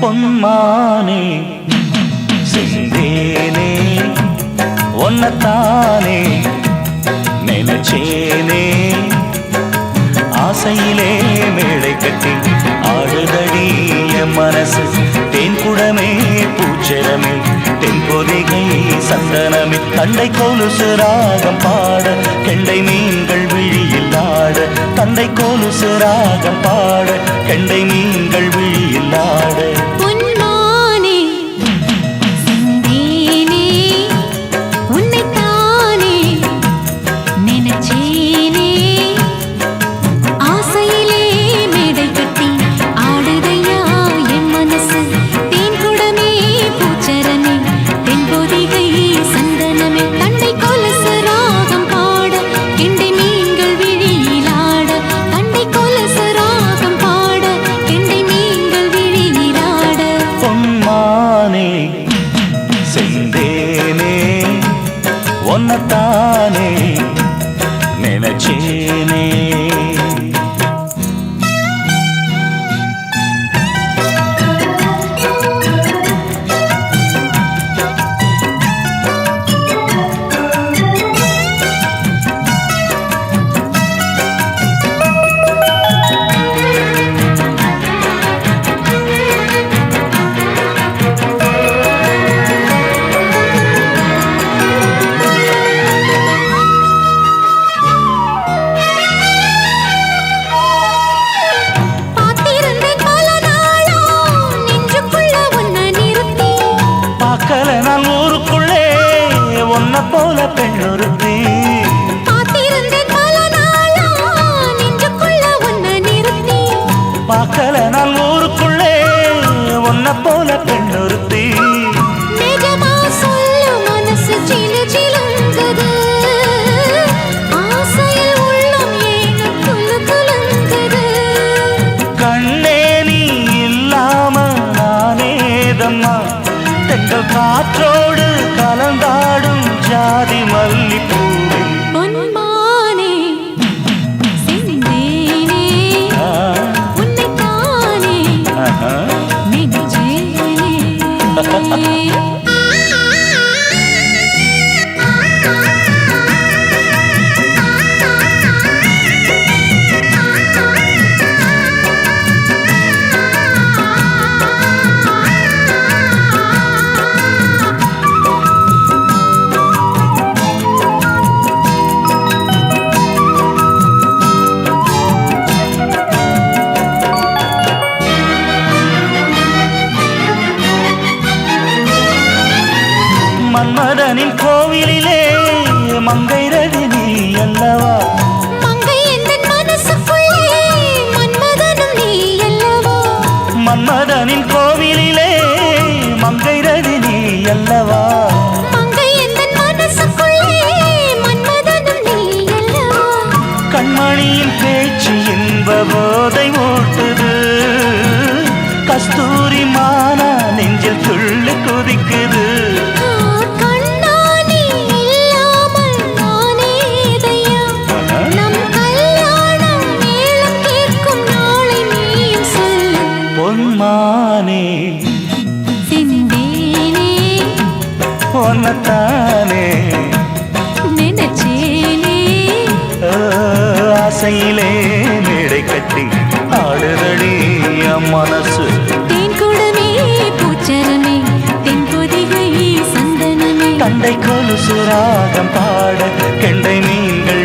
பொன்மானே சிந்தேனே ஒன்னத்தானே நினைச்சேனே ஆசையிலே மேடை கட்டி ஆடுதடி என் மனசு தேன் குடமே பூச்சரமே தென்பொதிகை சந்தனமே. தண்டை கோலுசு ராகம் பாட கெண்டை மீன்கள் விழியில் ஆட. தண்டை கோலுசு ராகம் பாட ताने போல பெண்ணொருத்தி பார்க்கல நான் ஊருக்குள்ளே ஒன்ன போல பெண்ணொருத்தி நிஜமா జాజి మల్లిపూ மன்மதனின் கோவிலிலே மங்கை ரஜினி அல்லவா? மன்மதனின் கோவிலிலே மங்கை ரஜினி அல்லவா? கண்மணியின் பேச்சு இன்ப போதை ஓட்டுது. கஸ்தூரி மானா நெஞ்சில் துள்ளி குதிக்குது. ஒன்னத்தானே நினைச்சேனே. ஆசையிலே மேடை கட்டி ஆடுதடி என் மனசு. தந்தை கொலுசு ராகம் பாட கெண்டை நீங்கள்